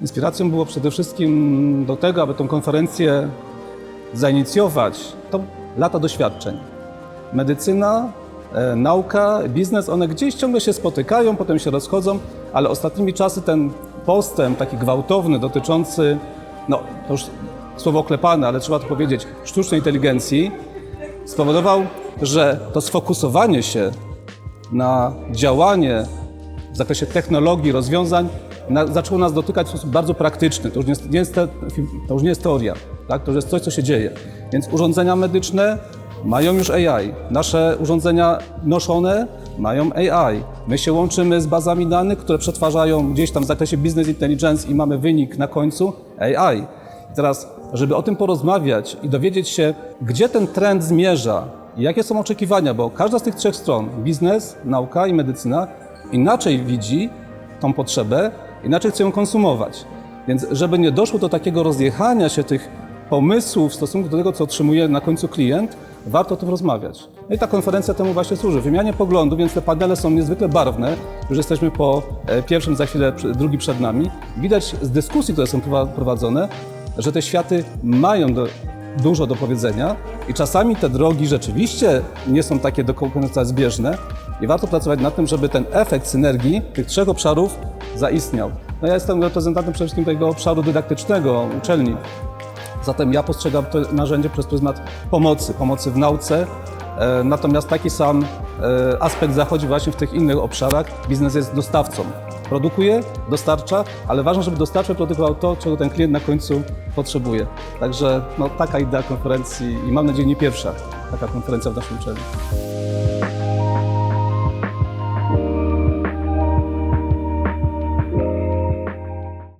Inspiracją było przede wszystkim do tego, aby tę konferencję zainicjować, to lata doświadczeń. Medycyna, e, nauka, biznes, one gdzieś ciągle się spotykają, potem się rozchodzą, ale ostatnimi czasy ten postęp taki gwałtowny dotyczący, no to już słowo oklepane, ale trzeba to powiedzieć, sztucznej inteligencji, spowodował, że to sfokusowanie się na działanie w zakresie technologii, rozwiązań na, zaczęło nas dotykać w sposób bardzo praktyczny. To już nie nie jest, te, to już nie jest teoria, tak? to już jest coś, co się dzieje. Więc urządzenia medyczne mają już AI. Nasze urządzenia noszone mają AI. My się łączymy z bazami danych, które przetwarzają gdzieś tam w zakresie business intelligence i mamy wynik na końcu AI. I teraz, żeby o tym porozmawiać i dowiedzieć się, gdzie ten trend zmierza jakie są oczekiwania, bo każda z tych trzech stron, biznes, nauka i medycyna, inaczej widzi tą potrzebę, inaczej chce ją konsumować. Więc żeby nie doszło do takiego rozjechania się tych pomysłów w stosunku do tego, co otrzymuje na końcu klient, warto o tym rozmawiać. No i ta konferencja temu właśnie służy. Wymianie poglądów, więc te panele są niezwykle barwne. Już jesteśmy po e, pierwszym, za chwilę drugi przed nami. Widać z dyskusji, które są prowa- prowadzone, że te światy mają do, dużo do powiedzenia i czasami te drogi rzeczywiście nie są takie do końca zbieżne i warto pracować nad tym, żeby ten efekt synergii tych trzech obszarów zaistniał. No ja jestem reprezentantem przede wszystkim tego obszaru dydaktycznego uczelni, Zatem ja postrzegam to narzędzie przez pryzmat pomocy, pomocy w nauce. E, Natomiast taki sam e, aspekt zachodzi właśnie w tych innych obszarach. Biznes jest dostawcą. Produkuje, dostarcza, ale ważne, żeby dostarczał produkował to, czego ten klient na końcu potrzebuje. Także no, taka idea konferencji i mam nadzieję nie pierwsza taka konferencja w naszej uczelni.